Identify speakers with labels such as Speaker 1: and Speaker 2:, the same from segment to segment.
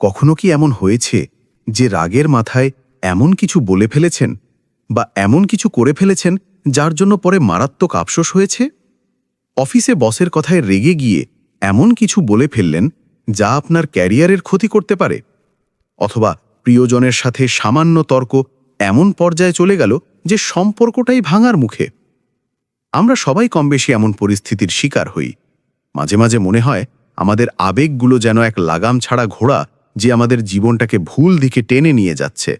Speaker 1: কখনো কি এমন হয়েছে যে রাগের মাথায় এমন কিছু বলে ফেলেছেন বা এমন কিছু করে ফেলেছেন যার জন্য পরে মারাত্মক আফসোস হয়েছে? অফিসে বসের কথায় রেগে গিয়ে এমন কিছু বলে ফেললেন যা আপনার ক্যারিয়ারের ক্ষতি করতে পারে। অথবা প্রিয়জনের সাথে সামান্য তর্ক এমন পর্যায়ে চলে গেল যে সম্পর্কটাই ভাঙার মুখে। আমরা সবাই কমবেশি এমন পরিস্থিতির শিকার হই। মাঝে মাঝে মনে হয় আমাদের আবেগগুলো যেন এক লাগাম ছাড়া ঘোড়া যে আমাদের জীবনটাকে ভুল দিকে টেনে নিয়ে যাচ্ছে।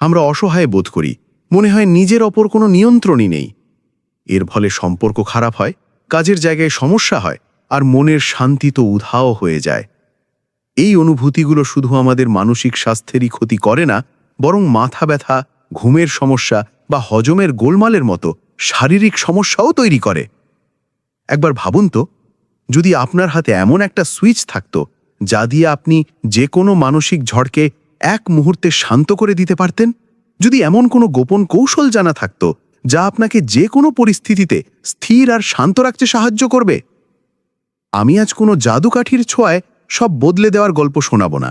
Speaker 1: আমরা অসহায় বোধ করি। মনে হয় নিজের ওপর কোনো নিয়ন্ত্রণই নেই। এর ফলে সম্পর্ক খারাপ হয়, কাজের জায়গায় সমস্যা হয়, আর মনের শান্তি তো উধাও হয়ে যায়। এই অনুভূতিগুলো শুধু আমাদের মানসিক স্বাস্থ্যেরই ক্ষতি করে না, বরং মাথা ব্যথা, ঘুমের সমস্যা বা হজমের গোলমালের মতো শারীরিক সমস্যাও তৈরি করে। একবার ভাবুন তো, যদি আপনার হাতে এমন একটা সুইচ থাকতো যা দিয়ে আপনি যে কোনো মানসিক ঝড়কে এক মুহূর্তে শান্ত করে দিতে পারতেন? যদি এমন কোনো গোপন কৌশল জানা থাকত, যা আপনাকে যে কোনো পরিস্থিতিতে স্থির আর শান্ত রাখতে সাহায্য করবে? আমি আজ কোনো জাদুকাঠির ছোঁয়ায় সব বদলে দেওয়ার গল্প শোনাব না।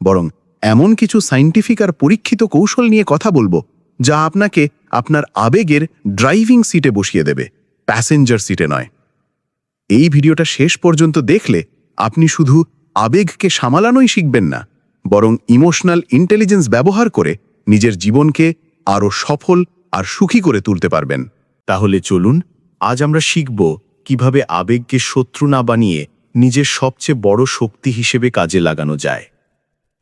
Speaker 1: বরং এমন কিছু সাইন্টিফিক আর পরীক্ষিত কৌশল নিয়ে কথা বলব, যা আপনাকে আপনার আবেগের ড্রাইভিং সিটে বসিয়ে দেবে, প্যাসেঞ্জার সিটে নয়। এই ভিডিওটা শেষ পর্যন্ত দেখলে আপনি শুধু আবেগকে সামালানোই শিখবেন না, বরং ইমোশনাল ইন্টেলিজেন্স ব্যবহার করে নিজের জীবনকে আরও সফল আর সুখী করে তুলতে পারবেন। তাহলে চলুন, আজ আমরা শিখব কীভাবে আবেগকে শত্রু না বানিয়ে নিজের সবচেয়ে বড় শক্তি হিসেবে কাজে লাগানো যায়।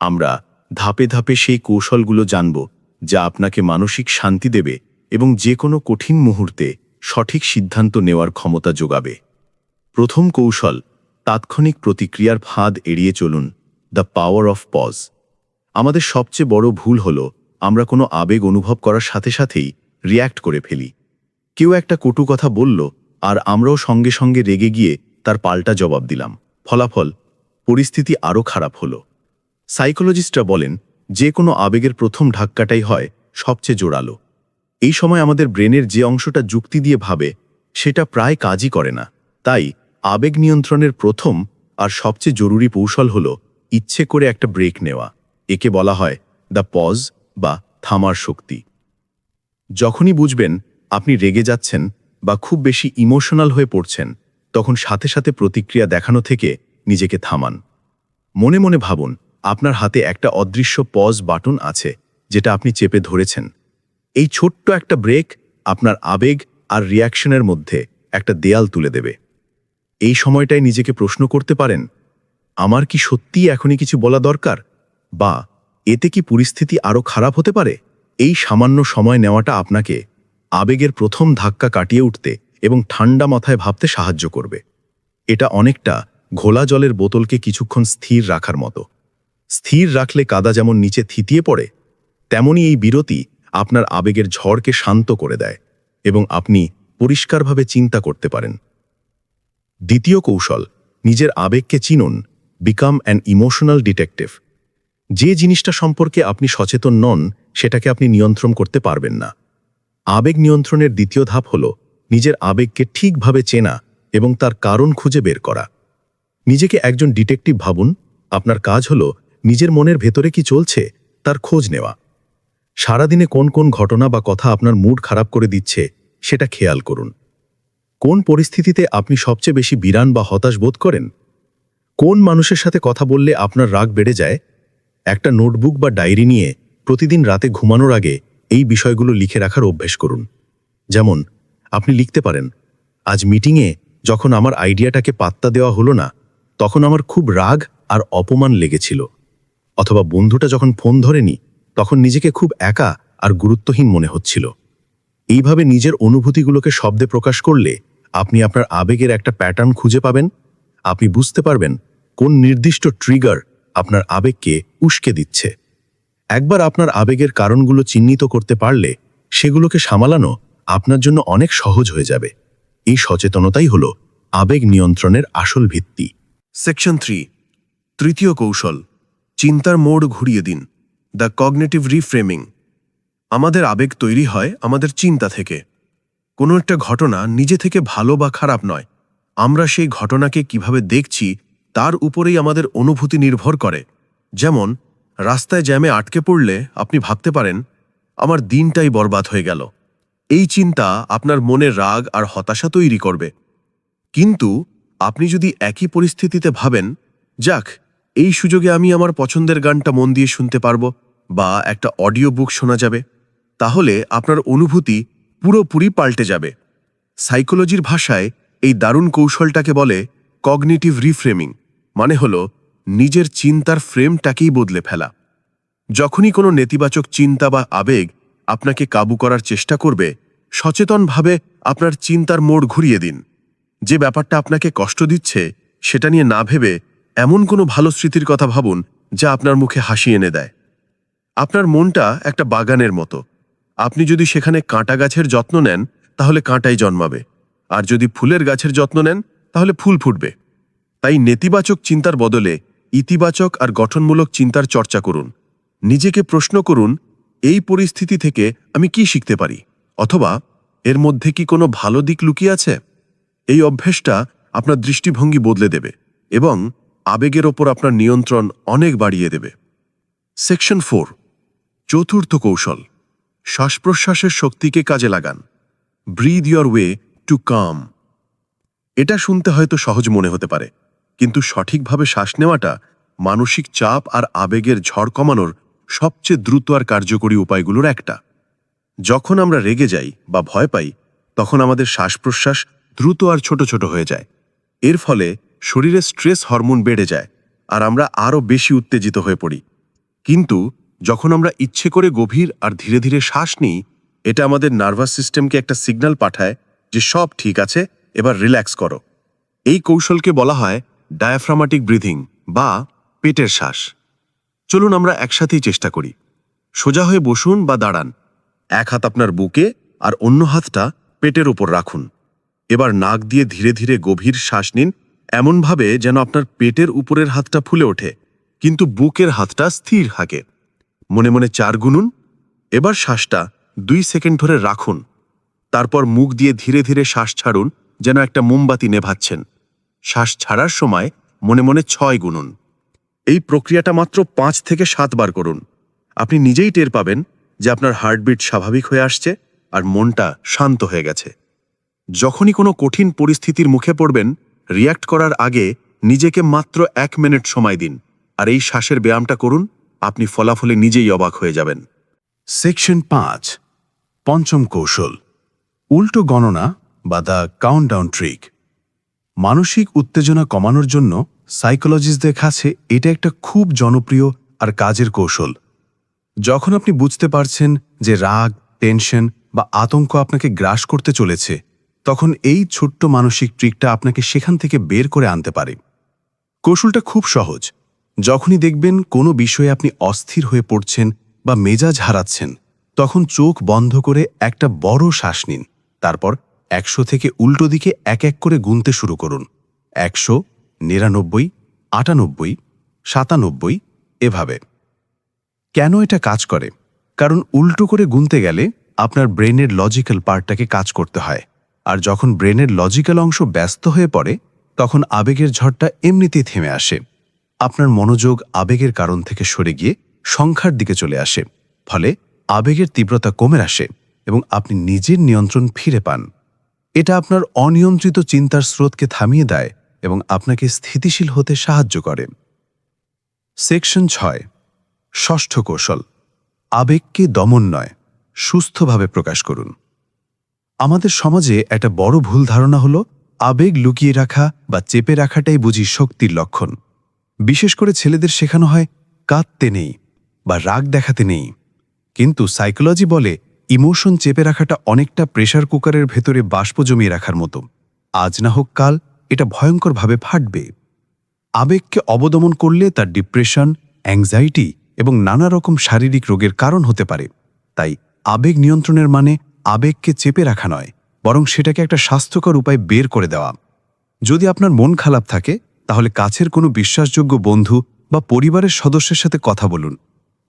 Speaker 1: আমরা ধাপে ধাপে সেই কৌশলগুলো জানব, যা আপনাকে মানসিক শান্তি দেবে এবং যে কোনো কঠিন মুহূর্তে সঠিক সিদ্ধান্ত নেওয়ার ক্ষমতা যোগাবে। প্রথম কৌশল তাৎক্ষণিক প্রতিক্রিয়ার ফাঁদ এড়িয়ে চলুন দ্য পাওয়ার অফ পজ আমাদের সবচেয়ে বড় ভুল হল, আমরা কোনো আবেগ অনুভব করার সাথে সাথেই রিয়্যাক্ট করে ফেলি। কেউ একটা কটু কথা বলল, আর আমরাও সঙ্গে সঙ্গে রেগে গিয়ে তার পাল্টা জবাব দিলাম। ফলাফল, পরিস্থিতি আরও খারাপ হলো। সাইকোলজিস্টরা বলেন, যে কোনো আবেগের প্রথম ধাক্কাটাই হয় সবচেয়ে জোরালো। এই সময় আমাদের ব্রেনের যে অংশটা যুক্তি দিয়ে ভাবে, সেটা প্রায় কাজই করে না। তাই আবেগ নিয়ন্ত্রণের প্রথম আর সবচেয়ে জরুরি কৌশল হল ইচ্ছে করে একটা ব্রেক নেওয়া। একে বলা হয় দ্য পজ বা থামার শক্তি। যখনই বুঝবেন আপনি রেগে যাচ্ছেন বা খুব বেশি ইমোশনাল হয়ে পড়ছেন, তখন সাথে সাথে প্রতিক্রিয়া দেখানো থেকে নিজেকে থামান। মনে মনে ভাবুন, আপনার হাতে একটা অদৃশ্য পজ বাটন আছে, যেটা আপনি চেপে ধরেছেন। এই ছোট্ট একটা ব্রেক আপনার আবেগ আর রিয়াকশনের মধ্যে একটা দেয়াল তুলে দেবে। এই সময়টায় নিজেকে প্রশ্ন করতে পারেন, আমার কি সত্যিই এখনই কিছু বলা দরকার? বা এতে কি পরিস্থিতি আরও খারাপ হতে পারে? এই সামান্য সময় নেওয়াটা আপনাকে আবেগের প্রথম ধাক্কা কাটিয়ে উঠতে এবং ঠান্ডা মাথায় ভাবতে সাহায্য করবে। এটা অনেকটা ঘোলা জলের বোতলকে কিছুক্ষণ স্থির রাখার মতো। স্থির রাখলে কাদা যেমন নিচে থিতিয়ে পড়ে তেমনি এই বিরতি আপনার আবেগের ঝড়কে শান্ত করে দেয় এবং আপনি পরিষ্কারভাবে চিন্তা করতে পারেন। দ্বিতীয় কৌশল, নিজের আবেগকে চিনুন বিকাম অ্যান ইমোশনাল ডিটেকটিভ যে জিনিসটা সম্পর্কে আপনি সচেতন নন, সেটাকে আপনি নিয়ন্ত্রণ করতে পারবেন না। আবেগ নিয়ন্ত্রণের দ্বিতীয় ধাপ হল, নিজের আবেগকে ঠিকভাবে চেনা এবং তার কারণ খুঁজে বের করা। নিজেকে একজন ডিটেকটিভ ভাবুন, আপনার কাজ হল, নিজের মনের ভেতরে কি চলছে, তার খোঁজ নেওয়া। সারাদিনে কোন কোন ঘটনা বা কথা আপনার মুড খারাপ করে দিচ্ছে, সেটা খেয়াল করুন। কোন পরিস্থিতিতে আপনি সবচেয়ে বেশি বিরান বা হতাশ বোধ করেন? কোন মানুষের সাথে কথা বললে আপনার রাগ বেড়ে যায়? একটা নোটবুক বা ডায়েরি নিয়ে প্রতিদিন রাতে ঘুমানোর আগে এই বিষয়গুলো লিখে রাখার অভ্যেস করুন। যেমন, আপনি লিখতে পারেন, আজ মিটিংয়ে যখন আমার আইডিয়াটাকে পাত্তা দেওয়া হলো না, তখন আমার খুব রাগ আর অপমান লেগেছিল। অথবা বন্ধুটা যখন ফোন ধরেনি, তখন নিজেকে খুব একা আর গুরুত্বহীন মনে হচ্ছিল। এইভাবে নিজের অনুভূতিগুলোকে শব্দে প্রকাশ করলে আপনি আপনার আবেগের একটা প্যাটার্ন খুঁজে পাবেন। আপনি বুঝতে পারবেন কোন নির্দিষ্ট ট্রিগার আপনার আবেগকে উস্কে দিচ্ছে। একবার আপনার আবেগের কারণগুলো চিহ্নিত করতে পারলে সেগুলোকে সামালানো আপনার জন্য অনেক সহজ হয়ে যাবে। এই সচেতনতাই হল আবেগ নিয়ন্ত্রণের আসল ভিত্তি।
Speaker 2: সেকশন থ্রি তৃতীয় কৌশল, চিন্তার মোড় ঘুরিয়ে দিন দ্য কগনেটিভ রিফ্রেমিং আমাদের আবেগ তৈরি হয় আমাদের চিন্তা থেকে। কোনো একটা ঘটনা নিজে থেকে ভালো বা খারাপ নয়। আমরা সেই ঘটনাকে কীভাবে দেখছি, তার উপরেই আমাদের অনুভূতি নির্ভর করে। যেমন, রাস্তায় জ্যামে আটকে পড়লে আপনি ভাবতে পারেন, আমার দিনটাই বরবাদ হয়ে গেল। এই চিন্তা আপনার মনে রাগ আর হতাশা তৈরি করবে। কিন্তু আপনি যদি একই পরিস্থিতিতে ভাবেন, যাক, এই সুযোগে আমি আমার পছন্দের গানটা মন দিয়ে শুনতে পারব বা একটা অডিও বুক শোনা যাবে, তাহলে আপনার অনুভূতি পুরোপুরি পাল্টে যাবে। সাইকোলজির ভাষায় এই দারুণ কৌশলটাকে বলে কগনিটিভ রিফ্রেমিং মানে হল নিজের চিন্তার ফ্রেমটাকেই বদলে ফেলা। যখনই কোনো নেতিবাচক চিন্তা বা আবেগ আপনাকে কাবু করার চেষ্টা করবে, সচেতনভাবে আপনার চিন্তার মোড় ঘুরিয়ে দিন। যে ব্যাপারটা আপনাকে কষ্ট দিচ্ছে, সেটা নিয়ে না ভেবে এমন কোনো ভালো স্মৃতির কথা ভাবুন যা আপনার মুখে হাসি এনে দেয়। আপনার মনটা একটা বাগানের মতো। আপনি যদি সেখানে কাঁটা গাছের যত্ন নেন, তাহলে কাঁটাই জন্মাবে। আর যদি ফুলের গাছের যত্ন নেন, তাহলে ফুল ফুটবে। তাই নেতিবাচক চিন্তার বদলে ইতিবাচক আর গঠনমূলক চিন্তার চর্চা করুন। নিজেকে প্রশ্ন করুন, এই পরিস্থিতি থেকে আমি কি শিখতে পারি? অথবা, এর মধ্যে কি কোনো ভালো দিক লুকিয়ে আছে? এই অভ্যেসটা আপনার দৃষ্টিভঙ্গি বদলে দেবে এবং আবেগের ওপর আপনার নিয়ন্ত্রণ অনেক বাড়িয়ে দেবে। সেকশন ফোর, চতুর্থ কৌশল। শ্বাস প্রশ্বাসের শক্তিকে কাজে লাগান। Breathe your way to calm এটা শুনতে হয়তো সহজ মনে হতে পারে, কিন্তু সঠিকভাবে শ্বাস নেওয়াটা মানসিক চাপ আর আবেগের ঝড় কমানোর সবচেয়ে দ্রুত আর কার্যকরী উপায়গুলোর একটা। যখন আমরা রেগে যাই বা ভয় পাই, তখন আমাদের শ্বাস প্রশ্বাস দ্রুত আর ছোট ছোট হয়ে যায়। এর ফলে শরীরে স্ট্রেস হরমোন বেড়ে যায় আর আমরা আরও বেশি উত্তেজিত হয়ে পড়ি। কিন্তু যখন আমরা ইচ্ছে করে গভীর আর ধীরে ধীরে শ্বাস নিই, এটা আমাদের নার্ভাস সিস্টেমকে একটা সিগন্যাল পাঠায় যে সব ঠিক আছে, এবার রিল্যাক্স করো। এই কৌশলকে বলা হয় ডায়াফ্রামাটিক ব্রিদিং বা পেটের শ্বাস। চলুন আমরা একসাথেই চেষ্টা করি। সোজা হয়ে বসুন বা দাঁড়ান। এক হাত আপনার বুকে আর অন্য হাতটা পেটের ওপর রাখুন। এবার নাক দিয়ে ধীরে ধীরে গভীর শ্বাস নিন, এমনভাবে যেন আপনার পেটের উপরের হাতটা ফুলে ওঠে, কিন্তু বুকের হাতটা স্থির থাকে। মনে মনে চার গুনুন, এবার শ্বাসটা দুই সেকেন্ড ধরে রাখুন। তারপর মুখ দিয়ে ধীরে ধীরে শ্বাস ছাড়ুন, যেন একটা মোমবাতি নেভাচ্ছেন। শ্বাস ছাড়ার সময় মনে মনে ছয় গুনুন। এই প্রক্রিয়াটা মাত্র পাঁচ থেকে সাতবার করুন। আপনি নিজেই টের পাবেন যে আপনার হার্টবিট স্বাভাবিক হয়ে আসছে আর মনটা শান্ত হয়ে গেছে। যখনই কোনো কঠিন পরিস্থিতির মুখে পড়বেন রিয়্যাক্ট করার আগে নিজেকে মাত্র এক মিনিট সময় দিন, আর এই শ্বাসের ব্যায়ামটা করুন আপনি ফলাফলে নিজেই অবাক হয়ে যাবেন।
Speaker 1: সেকশন পাঁচ, পঞ্চম কৌশল। উল্টো গণনা বা দ্য কাউন্টডাউন ট্রিক। মানসিক উত্তেজনা কমানোর জন্য সাইকোলজিস্টদের কাছে এটা একটা খুব জনপ্রিয় আর কাজের কৌশল। যখন আপনি বুঝতে পারছেন যে রাগ, টেনশন বা আতঙ্ক আপনাকে গ্রাস করতে চলেছে, তখন এই ছোট্ট মানসিক ট্রিকটা আপনাকে সেখান থেকে বের করে আনতে পারে। কৌশলটা খুব সহজ। যখনই দেখবেন কোনো বিষয়ে আপনি অস্থির হয়ে পড়ছেন বা মেজাজ হারাচ্ছেন, তখন চোখ বন্ধ করে একটা বড় শ্বাস নিন। তারপর একশো থেকে উল্টো দিকে এক এক করে গুনতে শুরু করুন। একশো, নিরানব্বই, আটানব্বই, সাতানব্বই, এভাবে। কেন এটা কাজ করে? কারণ উল্টো করে গুনতে গেলে আপনার ব্রেনের লজিক্যাল পার্টটাকে কাজ করতে হয়। আর যখন ব্রেনের লজিক্যাল অংশ ব্যস্ত হয়ে পড়ে, তখন আবেগের ঝড়টা এমনিতেই থেমে আসে। আপনার মনোযোগ আবেগের কারণ থেকে সরে গিয়ে সংখ্যার দিকে চলে আসে, ফলে আবেগের তীব্রতা কমে আসে এবং আপনি নিজের নিয়ন্ত্রণ ফিরে পান। এটা আপনার অনিয়ন্ত্রিত চিন্তার স্রোতকে থামিয়ে দেয় এবং আপনাকে স্থিতিশীল হতে সাহায্য করে। সেকশন ছয়, ষষ্ঠ কৌশল, আবেগকে দমন নয়, সুস্থভাবে প্রকাশ করুন। আমাদের সমাজে একটা বড় ভুল ধারণা হলো, আবেগ লুকিয়ে রাখা বা চেপে রাখাটাই বুঝি শক্তির লক্ষণ। বিশেষ করে ছেলেদের শেখানো হয় কাঁদতে নেই বা রাগ দেখাতে নেই। কিন্তু সাইকোলজি বলে ইমোশন চেপে রাখাটা অনেকটা প্রেসার কুকারের ভেতরে বাষ্প জমিয়ে রাখার মতো। আজ না হোক কাল এটা ভয়ঙ্করভাবে ফাটবে। আবেগকে অবদমন করলে তার ডিপ্রেশন, অ্যাংজাইটি এবং নানা রকম শারীরিক রোগের কারণ হতে পারে। তাই আবেগ নিয়ন্ত্রণের মানে আবেগকে চেপে রাখা নয়, বরং সেটাকে একটা স্বাস্থ্যকর উপায় বের করে দেওয়া। যদি আপনার মন খারাপ থাকে তাহলে কাছের কোনো বিশ্বাসযোগ্য বন্ধু বা পরিবারের সদস্যের সাথে কথা বলুন।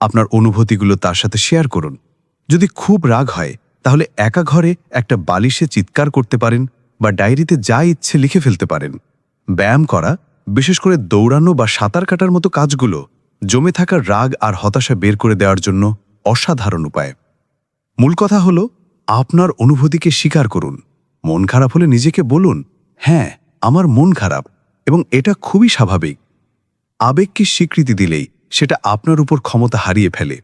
Speaker 1: আপনার অনুভূতিগুলো তার সাথে শেয়ার করুন। যদি খুব রাগ হয়, তাহলে একা ঘরে একটা বালিশে চিৎকার করতে পারেন বা ডায়েরিতে যা ইচ্ছে লিখে ফেলতে পারেন। ব্যায়াম করা, বিশেষ করে দৌড়ানো বা সাঁতার কাটার মতো কাজগুলো জমে থাকা রাগ আর হতাশা বের করে দেওয়ার জন্য অসাধারণ উপায়। মূল কথা হলো, আপনার অনুভূতিকে স্বীকার করুন। মন খারাপ হলে নিজেকে বলুন হ্যাঁ আমার মন খারাপ। এবং এটা খুবই স্বাভাবিক। আবেগকে স্বীকৃতি দিলেই সেটা আপনার উপর ক্ষমতা হারিয়ে ফেলে।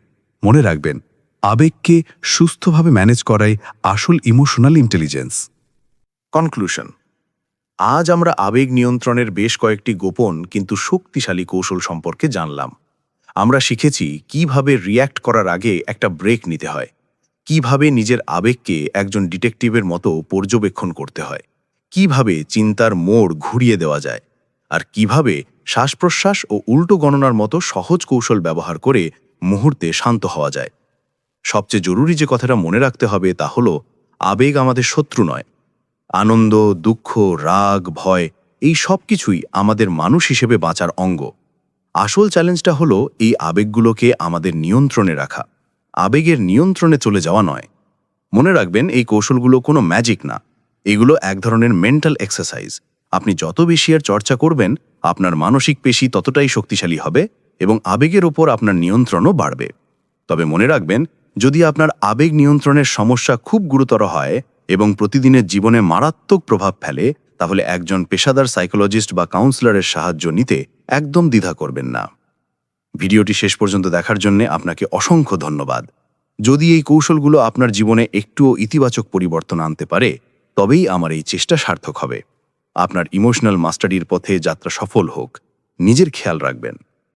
Speaker 1: মনে রাখবেন, আবেগকে সুস্থভাবে ম্যানেজ করাই আসল ইমোশনাল ইন্টেলিজেন্স।
Speaker 3: কনক্লুশন। আজ আমরা আবেগ নিয়ন্ত্রণের বেশ কয়েকটি গোপন কিন্তু শক্তিশালী কৌশল সম্পর্কে জানলাম। আমরা শিখেছি কীভাবে রিয়্যাক্ট করার আগে একটা ব্রেক নিতে হয়। কীভাবে নিজের আবেগকে একজন ডিটেকটিভের মতো পর্যবেক্ষণ করতে হয়। কীভাবে চিন্তার মোড় ঘুরিয়ে দেওয়া যায়। আর কীভাবে শ্বাস প্রশ্বাস ও উল্টো গণনার মতো সহজ কৌশল ব্যবহার করে মুহূর্তে শান্ত হওয়া যায়। সবচেয়ে জরুরি যে কথাটা মনে রাখতে হবে তা হলো, আবেগ আমাদের শত্রু নয়। আনন্দ, দুঃখ, রাগ, ভয়, এই সব কিছুই আমাদের মানুষ হিসেবে বাঁচার অঙ্গ। আসল চ্যালেঞ্জটা হলো এই আবেগগুলোকে আমাদের নিয়ন্ত্রণে রাখা। আবেগের নিয়ন্ত্রণে চলে যাওয়া নয়। মনে রাখবেন, এই কৌশলগুলো কোনো ম্যাজিক না। এগুলো এক ধরনের মেন্টাল এক্সারসাইজ আপনি যত বেশি এর চর্চা করবেন, আপনার মানসিক পেশি ততটাই শক্তিশালী হবে এবং আবেগের ওপর আপনার নিয়ন্ত্রণও বাড়বে। তবে মনে রাখবেন, যদি আপনার আবেগ নিয়ন্ত্রণের সমস্যা খুব গুরুতর হয় এবং প্রতিদিনের জীবনে মারাত্মক প্রভাব ফেলে, তাহলে একজন পেশাদার সাইকোলজিস্ট বা কাউন্সিলরের সাহায্য নিতে একদম দ্বিধা করবেন না। ভিডিওটি শেষ পর্যন্ত দেখার জন্য আপনাকে অসংখ্য ধন্যবাদ। যদি এই কৌশলগুলো আপনার জীবনে একটুও ইতিবাচক পরিবর্তন আনতে পারে, তবেই আমার এই চেষ্টা সার্থক হবে। আপনার ইমোশনাল মাস্টারির পথে যাত্রা সফল হোক। নিজের খেয়াল রাখবেন।